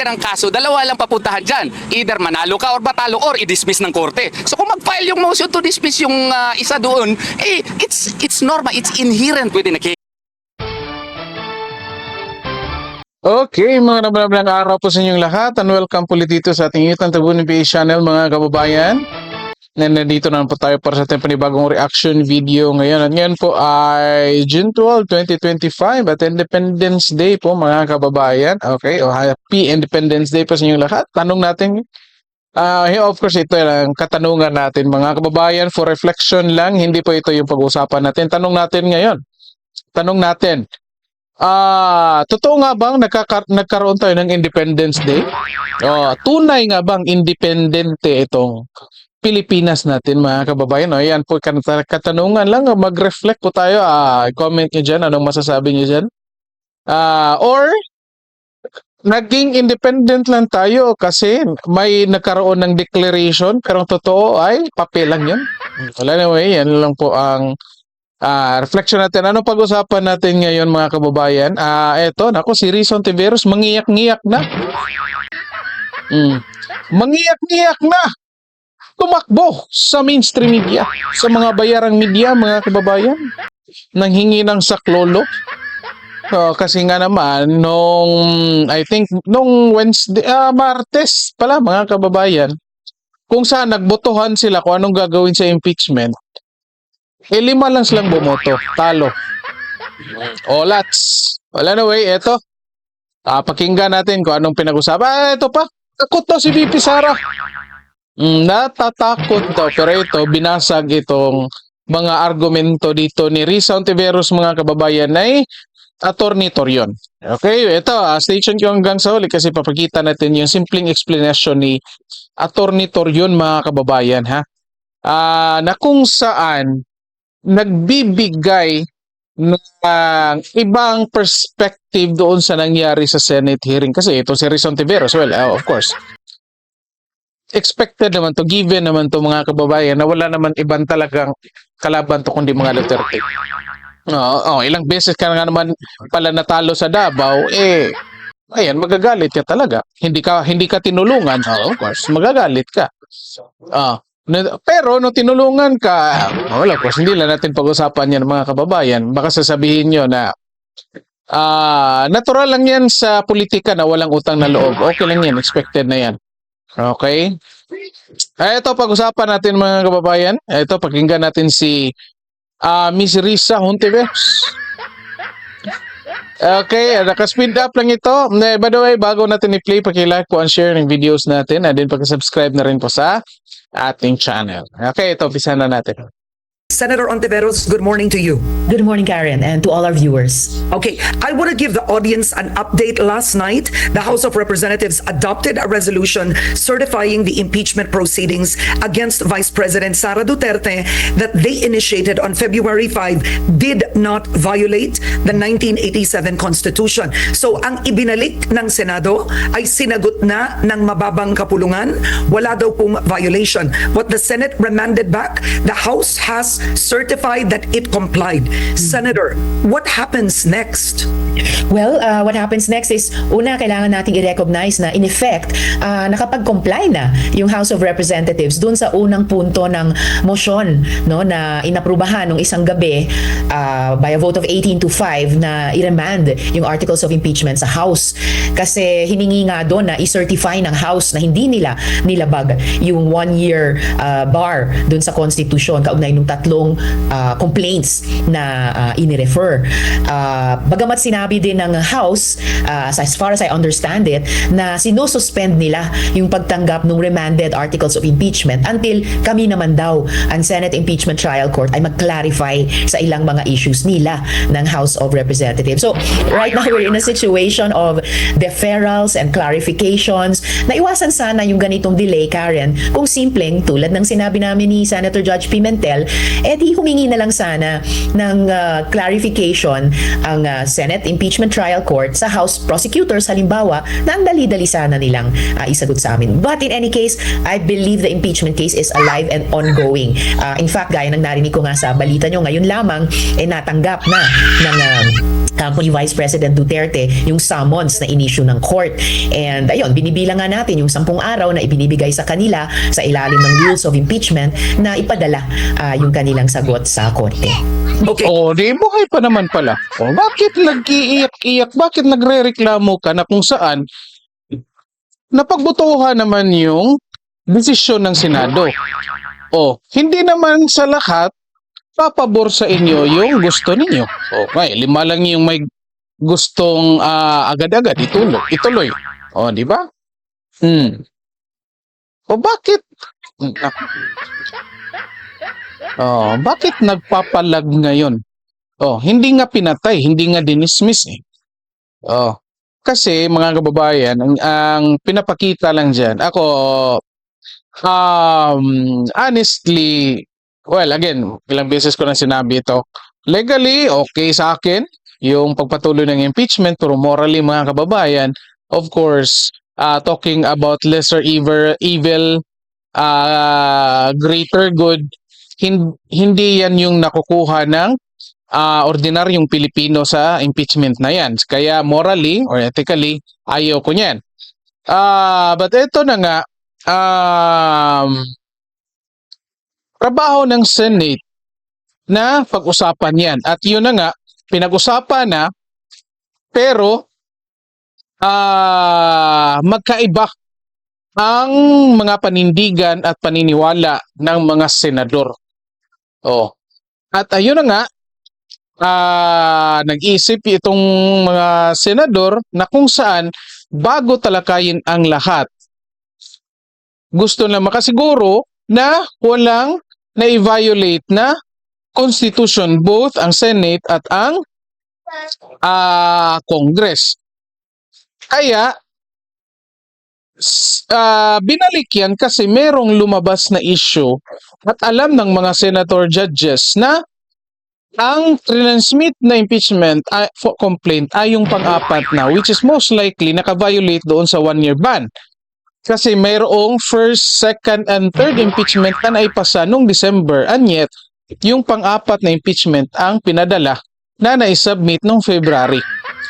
ka ng kaso, dalawa lang papuntahan dyan. Either manalo ka or batalo or i-dismiss ng korte. So kung mag-file yung motion to dismiss yung ah, isa doon, eh, it's, it's normal, it's inherent within a case. Okay, mga nabalablang araw po sa inyong lahat and welcome po ulit dito sa ating YouTube Tabunin PH channel mga kababayan. Na nandito na po tayo para sa ating panibagong reaction video ngayon. At ngayon po ay June 12, 2025 at Independence Day po mga kababayan. Okay, o Happy Independence Day po sa inyong lahat. Tanong natin, hey, of course ito lang katanungan natin mga kababayan for reflection lang. Hindi po ito yung pag-uusapan natin. Tanong natin ngayon. Tanong natin, Ah, totoo nga bang nagkaka- nagkaroon tayo ng Independence Day? Oh, tunay nga bang independente itong Pilipinas natin mga kababayan? O, yan po katanungan lang. Mag-reflect po tayo. Ah, comment nyo dyan. Anong masasabi nyo dyan? Ah, or naging independent lang tayo kasi may nagkaroon ng declaration pero totoo ay papel lang yun. Wala anyway, yan lang po ang Ah, reflection natin. Ano pag-usapan natin ngayon mga kababayan? Ah, eto, nako si Rizon Tiveros mangiyak-ngiyak na. Mm. Mangiyak-ngiyak na. Tumakbo sa mainstream media, sa mga bayarang media mga kababayan. Nanghingi ng saklolo. Oh, kasi nga naman nung I think nung Wednesday ah, Martes pala mga kababayan kung saan nagbotohan sila kung anong gagawin sa impeachment eh, lima lang silang bumoto. Talo. O, lats. Well, anyway, eto. Ah, pakinggan natin kung anong pinag-usapan. Ah, eto pa. Takot daw si VP Sara. Mm, natatakot daw. Pero ito, binasag itong mga argumento dito ni Risa Ontiveros mga kababayan ay attorney Torion. Okay, ito, ah, station ko hanggang sa huli kasi papakita natin yung simpleng explanation ni attorney Torion mga kababayan ha. Ah, na kung saan nagbibigay ng ibang perspective doon sa nangyari sa Senate hearing. Kasi ito si Rizon Tiveros well uh, of course. Expected naman to given naman to mga kababayan na wala naman ibang talagang kalaban to kundi mga Duterte. Oo, oh, ilang beses ka nga naman pala natalo sa Davao eh ayan magagalit ka talaga. Hindi ka hindi ka tinulungan. Oh, of course magagalit ka. Ah na- pero no tinulungan ka, wala of course, hindi lang natin pag-usapan yan mga kababayan. Baka sasabihin nyo na ah natural lang yan sa politika na walang utang na loob. Okay lang yan, expected na yan. Okay? Ah, ito pag-usapan natin mga kababayan. Ito pakinggan natin si ah Miss Risa Hontiveros. Okay, naka-speed up lang ito. By the way, bago natin i-play, pakilike po ang share ng videos natin and then pag-subscribe na rin po sa ating channel. Okay, ito, umpisa na natin. Senator Ontiveros, good morning to you. Good morning, Karen, and to all our viewers. Okay, I want to give the audience an update. Last night, the House of Representatives adopted a resolution certifying the impeachment proceedings against Vice President Sara Duterte that they initiated on February 5 did not violate the 1987 Constitution. So, ang ibinalik ng Senado ay sinagot na ng mababang kapulungan. Wala daw pong violation. What the Senate remanded back, the House has certified that it complied. Senator, what happens next? Well, uh, what happens next is, una, kailangan nating i-recognize na in effect, uh, nakapag-comply na yung House of Representatives dun sa unang punto ng motion no, na inaprubahan nung isang gabi uh, by a vote of 18 to 5 na i-remand yung articles of impeachment sa House. Kasi hiningi nga doon na i-certify ng House na hindi nila nilabag yung one-year uh, bar dun sa Constitution kaugnay nung tatlong uh, complaints na uh, inirefer. Uh, bagamat sinabi din ng House, uh, as far as I understand it, na sinususpend nila yung pagtanggap ng remanded articles of impeachment until kami naman daw, ang Senate Impeachment Trial Court ay mag-clarify sa ilang mga issues nila ng House of Representatives. So, right now we're in a situation of deferrals and clarifications. Naiwasan sana yung ganitong delay, Karen, kung simpleng tulad ng sinabi namin ni Senator Judge Pimentel, eh di humingi na lang sana ng uh, clarification ang uh, Senate Impeachment Trial Court sa House prosecutors halimbawa na ang dali-dali sana nilang uh, isagot sa amin. But in any case, I believe the impeachment case is alive and ongoing. Uh, in fact, gaya ng narinig ko nga sa balita nyo, ngayon lamang eh natanggap na ng uh, uh, ni Vice President Duterte yung summons na inisyu ng court. And ayun, binibilang nga natin yung sampung araw na ibinibigay sa kanila sa ilalim ng rules of impeachment na ipadala ah, yung kanilang sagot sa korte. Okay. O, di buhay pa naman pala. O, bakit nag-iiyak-iyak? Bakit nagre-reklamo ka na kung saan napagbutuhan naman yung desisyon ng Senado? O, hindi naman sa lahat papabor sa inyo yung gusto ninyo. O, may lima lang yung may gustong ah, agad-agad ituloy. Ituloy. O, di ba? Hmm. O, bakit? Oh, bakit nagpapalag ngayon? Oh, hindi nga pinatay, hindi nga dinismiss eh. Oh, kasi mga kababayan, ang, ang pinapakita lang diyan, ako um honestly, well again, ilang beses ko na sinabi ito. Legally, okay sa akin yung pagpatuloy ng impeachment, pero morally mga kababayan, of course, uh, talking about lesser evil, evil uh, greater good, hin- hindi yan yung nakukuha ng ah, ordinaryong Pilipino sa impeachment na yan. Kaya morally or ethically, ayaw ko niyan. Ah, but ito na nga, um, trabaho ng Senate na pag-usapan yan. At yun na nga, pinag-usapan na, pero ah magkaiba ang mga panindigan at paniniwala ng mga senador. Oh. At ayun na nga, ah nag-isip itong mga senador na kung saan bago talakayin ang lahat, gusto na makasiguro na walang na-violate na Constitution both ang Senate at ang ah Congress. Kaya ah, binalik yan kasi merong lumabas na issue at alam ng mga senator judges na ang transmit na impeachment fo- complaint ay yung pang-apat na which is most likely naka-violate doon sa one-year ban. Kasi mayroong first, second, and third impeachment na naipasa noong December and yet yung pang-apat na impeachment ang pinadala na naisubmit noong February.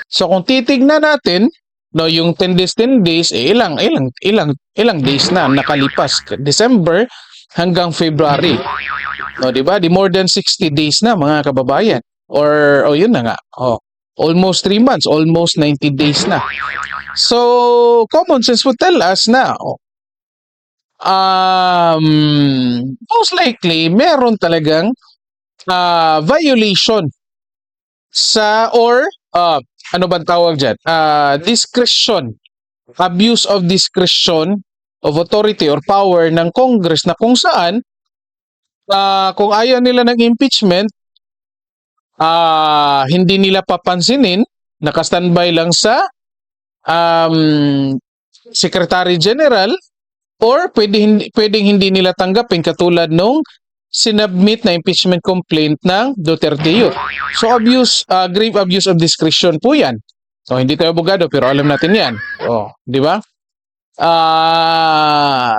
So kung titignan natin, no, yung 10 days, 10 days, eh, ilang, ilang, ilang, ilang days na nakalipas. December hanggang February. No, di ba? Di more than 60 days na mga kababayan. Or, oh, yun na nga. Oh, almost 3 months, almost 90 days na. So, common sense would tell us na, oh, um, most likely, meron talagang ah, violation sa or uh, ano bang tawag dyan? Ah, discretion. Abuse of discretion of authority or power ng Congress na kung saan ah, kung ayaw nila ng impeachment, ah, hindi nila papansinin, nakastandby lang sa um, Secretary General or pwede pwedeng hindi nila tanggapin katulad nung sinubmit na impeachment complaint ng Duterte Youth. So abuse, uh, grave abuse of discretion po yan. So hindi tayo abogado pero alam natin yan. Oh, di ba? Ah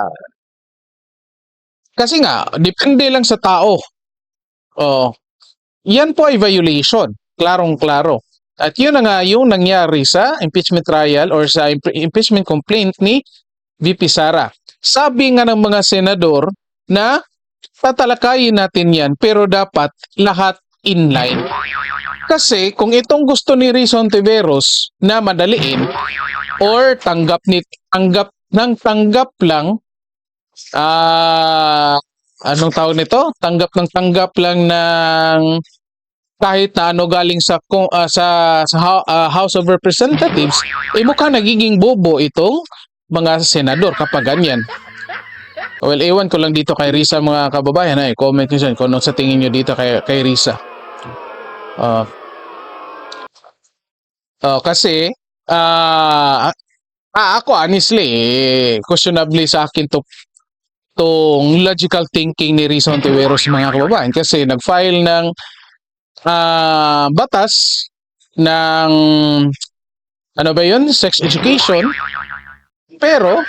kasi nga, depende lang sa tao. Oh, yan po ay violation. Klarong-klaro. At yun na nga yung nangyari sa impeachment trial or sa imp- impeachment complaint ni VP Sara. Sabi nga ng mga senador na tatalakayin natin yan pero dapat lahat inline. Kasi kung itong gusto ni Rizon Tiveros na madaliin or tanggap ni tanggap ng tanggap lang ah anong tawag nito? Tanggap ng tanggap lang ng kahit na ano galing sa ah, sa sa ah, House of Representatives, eh mukha nagiging bobo itong mga senador kapag ganyan. Well, ewan ko lang dito kay Risa mga kababayan. Ay, comment nyo dyan kung ano sa tingin nyo dito kay, kay Risa. Ah oh, kasi, ah ah, ako honestly, eh, questionably sa akin to tong logical thinking ni Risa Ontiveros mga kababayan kasi nag-file ng ah, batas ng ano ba yun? Sex education. Pero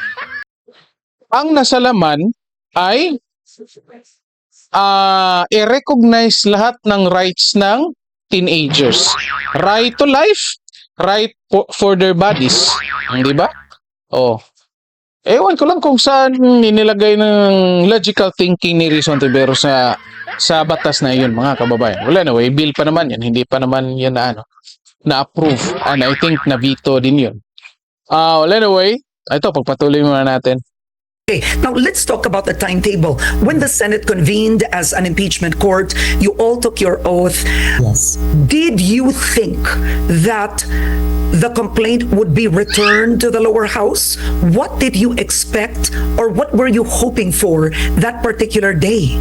ang nasa laman ay ah i-recognize lahat ng rights ng teenagers. Right to life, right for their bodies. Di ba? Oh. Ewan ko lang kung saan inilagay ng logical thinking ni Rizon Tiberos sa sa batas na yun, mga kababayan. Well, anyway, bill pa naman yan. Hindi pa naman yan na ano, na-approve. And I think na-veto din yun. Ah, well, anyway, ito, pagpatuloy muna natin. Okay, now let's talk about the timetable. When the Senate convened as an impeachment court, you all took your oath. Yes. Did you think that the complaint would be returned to the lower house? What did you expect or what were you hoping for that particular day?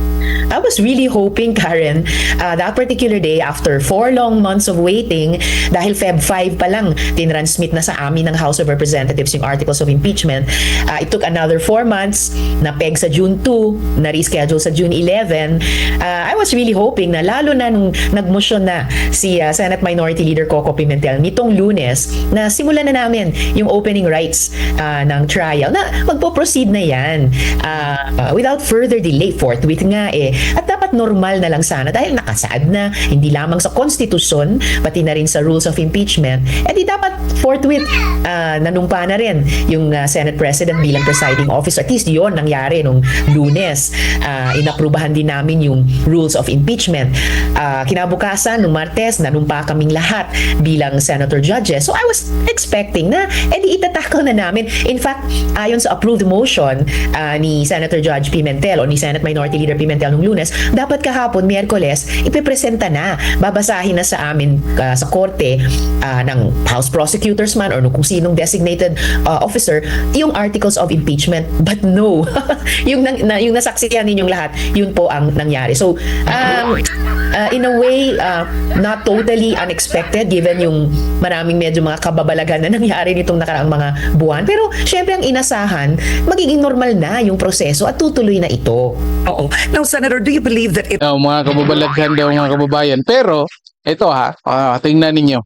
I was really hoping, Karen, uh, that particular day, after four long months of waiting, dahil Feb 5 pa lang, tinransmit na sa amin ng House of Representatives yung articles of impeachment. Uh, it took another four months, na peg sa June 2, na reschedule sa June 11. Uh, I was really hoping na lalo na nung nagmotion na si uh, Senate Minority Leader Coco Pimentel nitong lunes, na simulan na namin yung opening rights uh, ng trial, na magpo-proceed na yan uh, without further delay, forthwith nga eh. At dapat normal na lang sana dahil nakasaad na hindi lamang sa konstitusyon, pati na rin sa rules of impeachment, eh di dapat forthwith uh, nanumpa na rin yung uh, Senate President bilang presiding officer. At least yun nangyari nung lunes. Uh, inaprubahan din namin yung rules of impeachment. Uh, kinabukasan, nung Martes, nanumpa kaming lahat bilang senator judges. So I was expecting na edi itatakal na namin. In fact, ayon sa approved motion uh, ni Senator Judge Pimentel o ni Senate Minority Leader Pimentel nung lunes, dapat kahapon, Miyerkules, ipipresenta na, babasahin na sa amin uh, sa korte uh, ng House prosecutors man or kung sinong designated uh, officer yung articles of impeachment. But no, yung, nang- na, yung nasaksihan ninyong lahat, yun po ang nangyari. So, um, uh, in a way, uh, not totally unexpected given yung maraming medyo mga kababalaghan na nangyari nitong nakaraang mga buwan. Pero, syempre ang inasahan, magiging normal na yung proseso at tutuloy na ito. Oo. Now, Senator, do you believe that it daw mga kababalaghan daw mga kababayan. Pero, ito ha, ah, tingnan ninyo.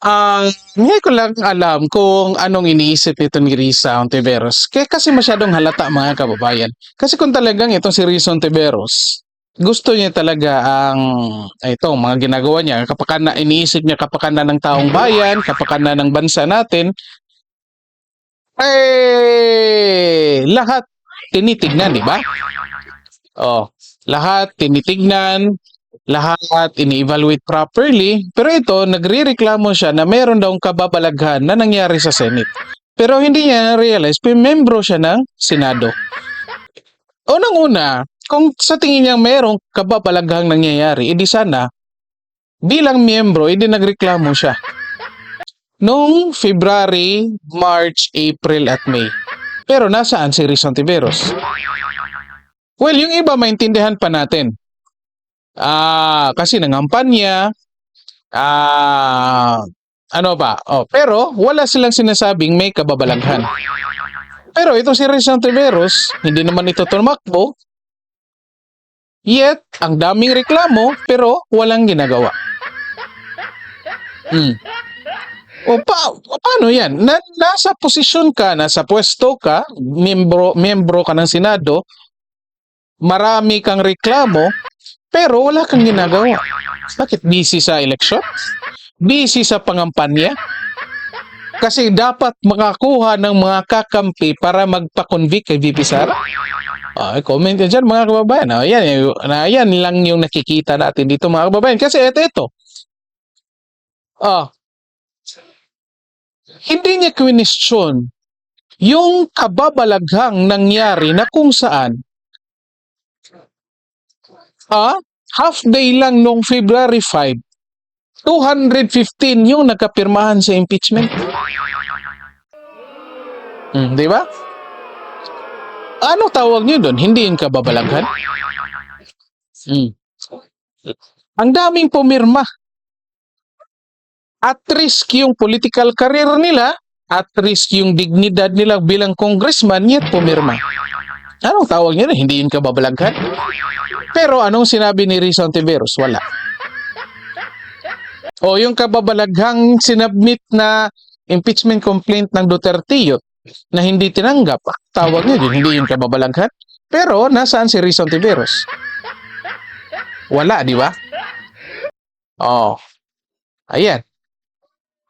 Ang hindi ko lang alam kung anong iniisip nito ni Risa Ontiveros. Kaya kasi masyadong halata mga kababayan. Kasi kung talagang itong si Risa Ontiveros, gusto niya talaga ang ito, mga ginagawa niya, kapakanan, iniisip niya kapakanan ng taong bayan, kapakanan ng bansa natin, eh, lahat tinitignan, di ba? Oh, lahat tinitignan, lahat ini-evaluate properly. Pero ito, nagre-reklamo siya na meron daw kababalaghan na nangyari sa Senate. Pero hindi niya na-realize, membro siya ng Senado. Unang-una, kung sa tingin niya merong kababalaghang nangyayari, edi sana, bilang miyembro, edi nagreklamo siya. Noong February, March, April at May. Pero nasaan si Rizon Tiveros? Well, yung iba maintindihan pa natin. Ah, kasi nangampan niya. Ah, ano ba? Oh, pero wala silang sinasabing may kababalaghan. Pero ito si Rizon Tiveros, hindi naman ito tumakbo. Yet, ang daming reklamo, pero walang ginagawa. Hmm. O pa, paano yan? Na, nasa posisyon ka, nasa pwesto ka, membro, membro ka ng Senado, marami kang reklamo, pero wala kang ginagawa. Bakit? Busy sa eleksyon? Busy sa pangampanya? Kasi dapat makakuha ng mga kakampi para magpa-convict kay VP Sara. Ah, comment nyo dyan mga kababayan. Ah, yan, na, yan lang yung nakikita natin dito mga kababayan. Kasi ito, ito. Ah, hindi niya question yung kababalaghang nangyari na kung saan ah, half day lang nung February 5, 215 yung nagkapirmahan sa impeachment. Hmm, di ba? Ano tawag niyo doon? Hindi yung kababalaghan? Hmm. Ang daming pumirma. At risk yung political career nila, at risk yung dignidad nila bilang congressman, yet pumirma. Anong tawag niyo doon? Hindi yung kababalaghan? Pero anong sinabi ni Rizon Tiveros? Wala. O yung kababalaghang sinabmit na impeachment complaint ng Duterte yun, na hindi tinanggap, tawag niyo yun, hindi yung kababalaghan. Pero nasaan si Rizon Tiveros? Wala, di ba? Oh. Ayan.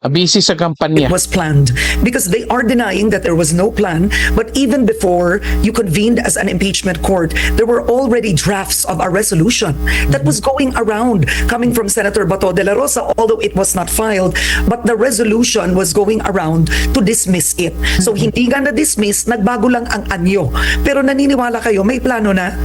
Busy sa kampanya. was planned because they are denying that there was no plan. But even before you convened as an impeachment court, there were already drafts of a resolution that was going around coming from Senator Bato de la Rosa, although it was not filed. But the resolution was going around to dismiss it. So hindi nga na-dismiss, nagbago lang ang anyo. Pero naniniwala kayo, may plano na?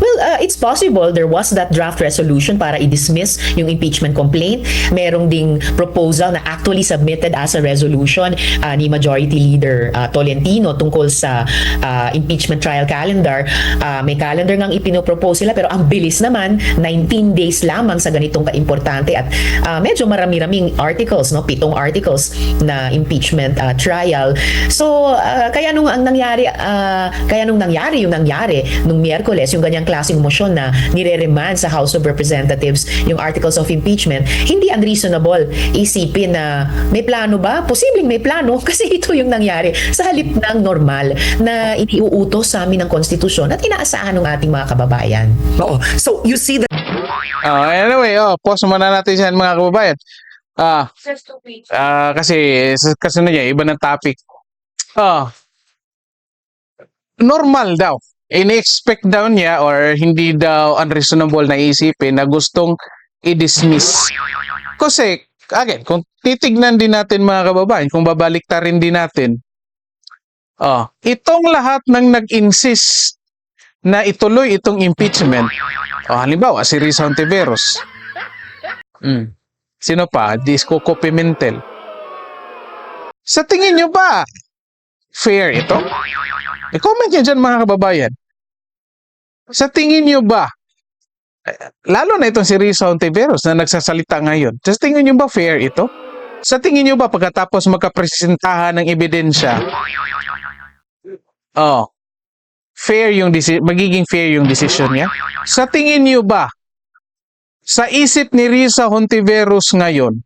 Well, uh, it's possible there was that draft resolution para i-dismiss yung impeachment complaint. Merong ding proposal na actually submitted as a resolution uh, ni Majority Leader uh, Tolentino tungkol sa uh, impeachment trial calendar. Uh, may calendar ngang ipinopropose sila pero ang bilis naman, 19 days lamang sa ganitong kaimportante at uh, medyo marami-raming articles, no? pitong articles na impeachment uh, trial. So, uh, kaya nung ang nangyari, uh, kaya nung nangyari yung nangyari nung Miyerkules, yung ganyang klaseng motion na nire-remand sa House of Representatives yung articles of impeachment, hindi unreasonable isipin na may plano ba? Posibleng may plano kasi ito yung nangyari sa halip ng normal na iniuutos sa amin ng konstitusyon at inaasahan ng ating mga kababayan. Oo. So you see that Oh, anyway, oh, pause muna natin yan mga kababayan. Ah, ah kasi sa kasunod niya, iba ng topic. Ah, normal daw. In-expect daw niya or hindi daw unreasonable na isipin na gustong i-dismiss. Kasi, again, kung titignan din natin mga kababayan, kung babalik rin din natin, oh, itong lahat ng nag-insist na ituloy itong impeachment, oh, halimbawa, si Risa Ontiveros, Mm. Sino pa? Disco Pimentel. Sa tingin nyo ba, fair ito? I-comment nyo dyan mga kababayan. Sa tingin nyo ba, eh, lalo na itong si Risa Ontiveros na nagsasalita ngayon, sa tingin nyo ba fair ito? Sa tingin nyo ba pagkatapos magkapresentahan ng ebidensya, oh, fair yung magiging fair yung decision niya? Sa tingin nyo ba, sa isip ni Risa Hontiveros ngayon,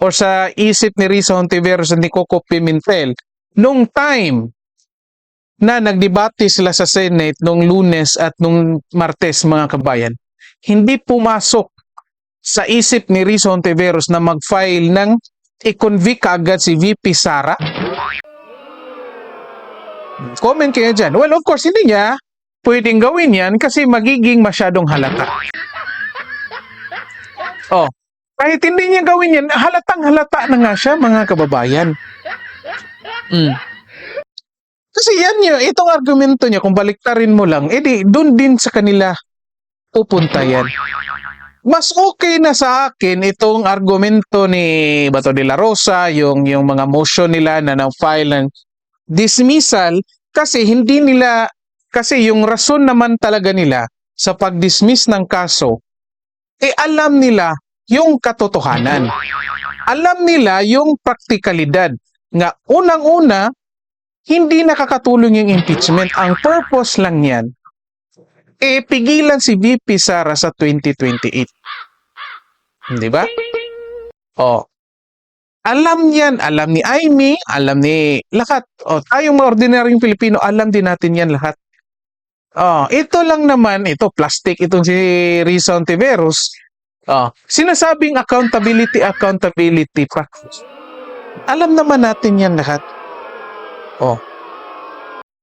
or sa isip ni Risa Hontiveros at ni Coco Pimentel, nung time na nagdebate sila sa Senate nung lunes at nung martes mga kabayan, hindi pumasok sa isip ni Risa Hontiveros na mag-file ng i-convict agad si VP Sara? Comment kayo dyan. Well, of course, hindi niya pwedeng gawin yan kasi magiging masyadong halata. Oh, kahit hindi niya gawin yan, halatang halata na nga siya, mga kababayan. Mm. Kasi yan niya, itong argumento niya, kung baliktarin mo lang, edi doon din sa kanila pupunta yan. Mas okay na sa akin itong argumento ni Bato de la Rosa, yung, yung mga motion nila na na-file ng dismissal, kasi hindi nila, kasi yung rason naman talaga nila sa pag-dismiss ng kaso, eh alam nila yung katotohanan. Alam nila yung praktikalidad nga unang-una, hindi nakakatulong yung impeachment. Ang purpose lang yan, eh pigilan si VP Sara sa 2028. Di ba? Oh. Alam yan, alam ni Amy, alam ni lahat. Oh, tayong mga ordinaryong Pilipino, alam din natin yan lahat. Oh, ito lang naman, ito plastic itong si Risa Ontiveros. Oh, sinasabing accountability, accountability pa. Alam naman natin yan lahat. Oh.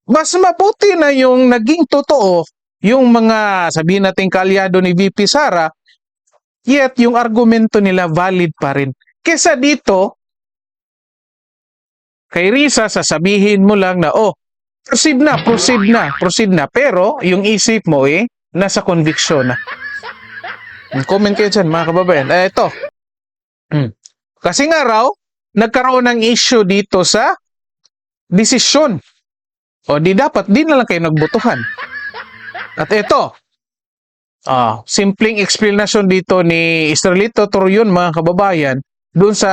Mas mabuti na yung naging totoo yung mga sabihin natin kalyado ni VP Sara, yet yung argumento nila valid pa rin. Kesa dito, kay Risa, sasabihin mo lang na, oh, proceed na, proceed na, proceed na. Pero, yung isip mo eh, nasa conviction na. Comment kayo dyan, mga kababayan. Eh, ito. Hmm. Kasi nga raw, nagkaroon ng issue dito sa desisyon. O di dapat, di na lang kayo nagbotohan. At ito, ah, simpleng explanation dito ni Estrelito Torion, mga kababayan, dun sa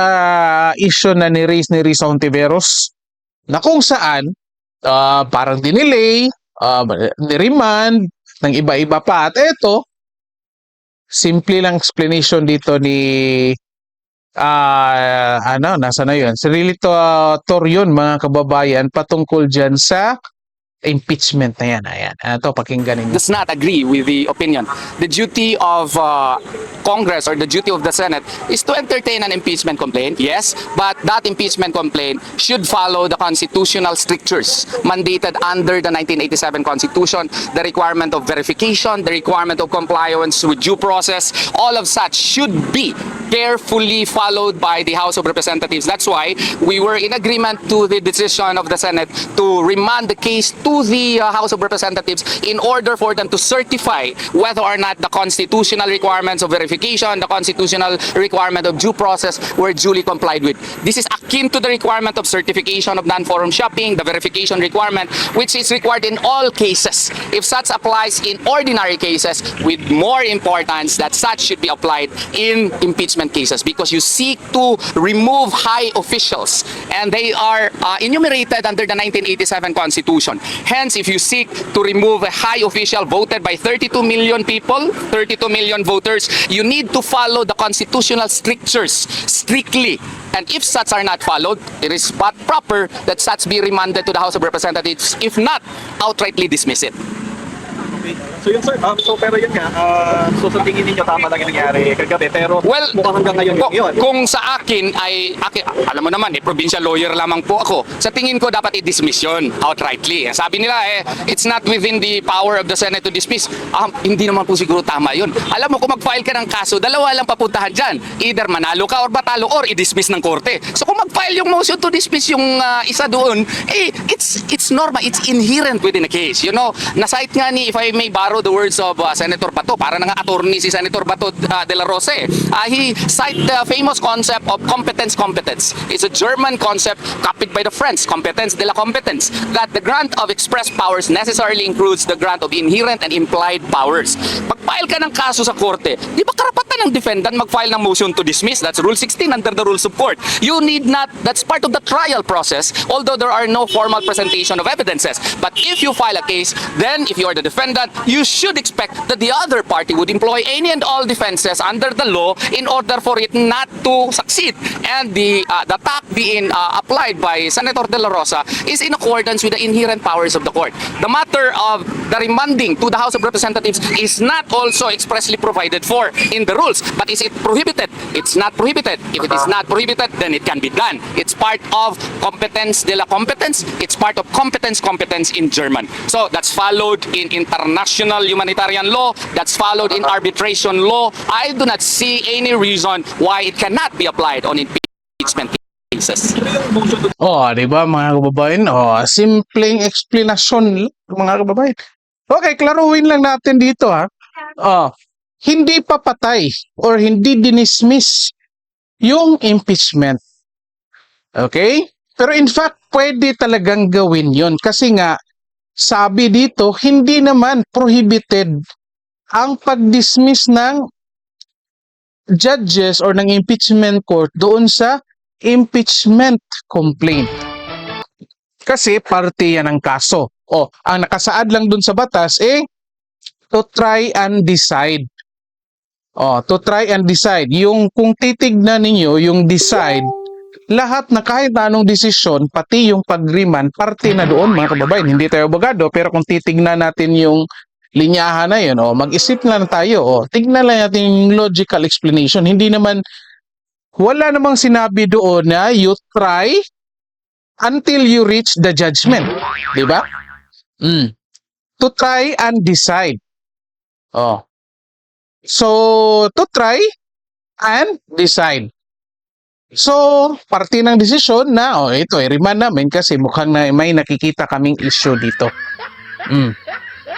issue na ni Riz ni Riz Ontiveros, na kung saan, ah, parang dinelay, uh, niremand, ng iba-iba pa. At ito, simple lang explanation dito ni ah ano, nasa na yun? Si Rilito Torion, mga kababayan, patungkol dyan sa impeachment na yan. Ayan. Ito, pakinggan ninyo. does not agree with the opinion. The duty of uh, Congress or the duty of the Senate is to entertain an impeachment complaint, yes, but that impeachment complaint should follow the constitutional strictures mandated under the 1987 Constitution, the requirement of verification, the requirement of compliance with due process, all of such should be carefully followed by the House of Representatives. That's why we were in agreement to the decision of the Senate to remand the case to the uh, House of Representatives in order for them to certify whether or not the constitutional requirements of verification, the constitutional requirement of due process were duly complied with. This is akin to the requirement of certification of non-forum shopping, the verification requirement, which is required in all cases. If such applies in ordinary cases, with more importance that such should be applied in impeachment cases because you seek to remove high officials and they are uh, enumerated under the 1987 Constitution. Hence, if you seek to remove a high official voted by 32 million people, 32 million voters, you need to follow the constitutional strictures strictly. And if such are not followed, it is but proper that such be remanded to the House of Representatives. If not, outrightly dismiss it. So yun sir, um, so pero yun nga, uh, so sa tingin ninyo tama lang yung nangyari kagabi, pero Well, mukhang hanggang ngayon kung, yun. kung sa akin ay, aki, alam mo naman, eh, provincial lawyer lamang po ako. Sa tingin ko, dapat i-dismiss yun outrightly. Sabi nila, eh, it's not within the power of the Senate to dismiss. Ah, hindi naman po siguro tama yun. Alam mo, kung mag-file ka ng kaso, dalawa lang papuntahan dyan. Either manalo ka or batalo or i-dismiss ng korte. So kung mag-file yung motion to dismiss yung ah, isa doon, eh, it's, it's normal. It's inherent within a case. You know, na-cite nga ni, if I may borrow the words of uh, Senator Bato, para nga attorney si Senator Bato uh, de la Rosa eh. Uh, he cite the famous concept of competence competence. It's a German concept copied by the French, competence de la competence, that the grant of express powers necessarily includes the grant of inherent and implied powers. Pag-file ka ng kaso sa korte, di ba karapatan ng defendant mag-file ng motion to dismiss? That's Rule 16 under the rules of court. You need not, that's part of the trial process, although there are no formal presentation of evidences. But if you file a case, then if you are the defendant, you should expect that the other party would employ any and all defenses under the law in order for it not to succeed. And the, uh, the attack being uh, applied by Senator De La Rosa is in accordance with the inherent powers of the court. The matter of the remanding to the House of Representatives is not also expressly provided for in the rules. But is it prohibited? It's not prohibited. If it is not prohibited, then it can be done. It's part of competence de la competence. It's part of competence competence in German. So that's followed in international humanitarian law. That's followed in arbitration law. I do not see any reason why it cannot be applied on impeachment cases. Oh, di ba mga kababayan? Oh, simpleng explanation mga kababayan. Okay, klaruhin lang natin dito ha. Oh, hindi pa patay or hindi dinismiss yung impeachment. Okay? Pero in fact, pwede talagang gawin yon kasi nga sabi dito, hindi naman prohibited ang pag-dismiss ng judges or ng impeachment court doon sa impeachment complaint. Kasi parte yan ng kaso. O, ang nakasaad lang dun sa batas eh to try and decide. O, to try and decide. Yung kung titignan ninyo yung decide, lahat na kahit anong desisyon, pati yung pag-remand, parte na doon mga kababayan. Hindi tayo abogado, pero kung titignan natin yung linyahan na yun, o, mag-isip lang tayo, o, tignan lang natin yung logical explanation. Hindi naman wala namang sinabi doon na you try until you reach the judgment. Di ba? Mm. To try and decide. Oh. So, to try and decide. So, parte ng desisyon na, oh, ito, i-remand namin kasi mukhang na may nakikita kaming issue dito. Mm.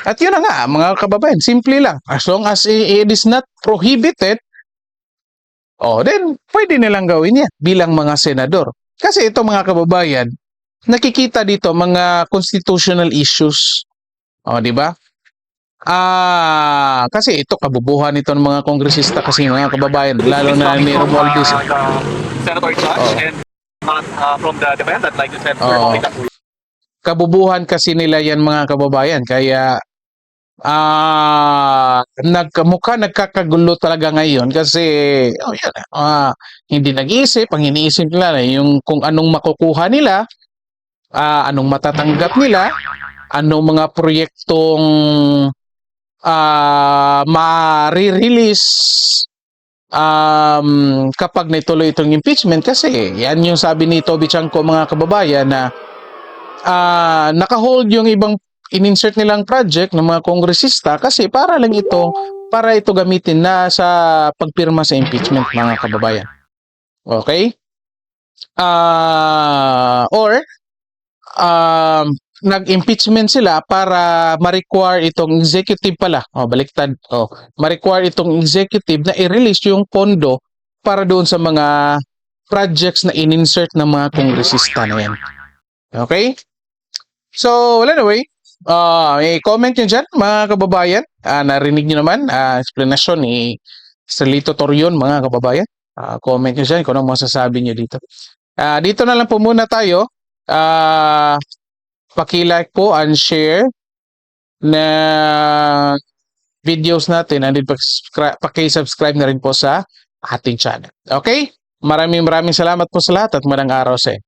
At yun na nga, mga kababayan, simple lang. As long as it is not prohibited, Oh, then pwede nilang gawin yan bilang mga senador. Kasi ito mga kababayan, nakikita dito mga constitutional issues. Oh, di ba? Ah, kasi ito kabubuhan ito ng mga kongresista kasi mga kababayan, lalo na ni Romualdez. uh, Senator Judge Oh. and not uh, from the defendant like you said. Oh. Kabubuhan kasi nila yan mga kababayan. Kaya ah nagkamukha nagkakagulo talaga ngayon kasi oh yan, ah, hindi nag-iisip, ang iniisip nila na yung kung anong makukuha nila, ah, anong matatanggap nila, ano mga proyektong ah ma-release um, kapag naituloy itong impeachment kasi yan yung sabi ni Toby Chanko mga kababayan na ah naka-hold yung ibang in-insert nilang project ng mga kongresista kasi para lang ito para ito gamitin na sa pagpirma sa impeachment mga kababayan. Okay? Ah or um, nag-impeachment sila para ma-require itong executive pala. Oh, baliktad. Oh, ma-require itong executive na i-release yung pondo para doon sa mga projects na in-insert ng mga kongresista na yan. Okay? So, well anyway, uh, i-comment nyo dyan mga kababayan. Ah, narinig nyo naman, ah, explanation ni Strelito Torion mga kababayan. Ah, comment nyo dyan kung anong masasabi nyo dito. Ah, dito na lang po muna tayo. Ah, paki-like po and share na videos natin and paki-subscribe na rin po sa ating channel. Okay? Maraming maraming salamat po sa lahat at magandang araw sa inyo.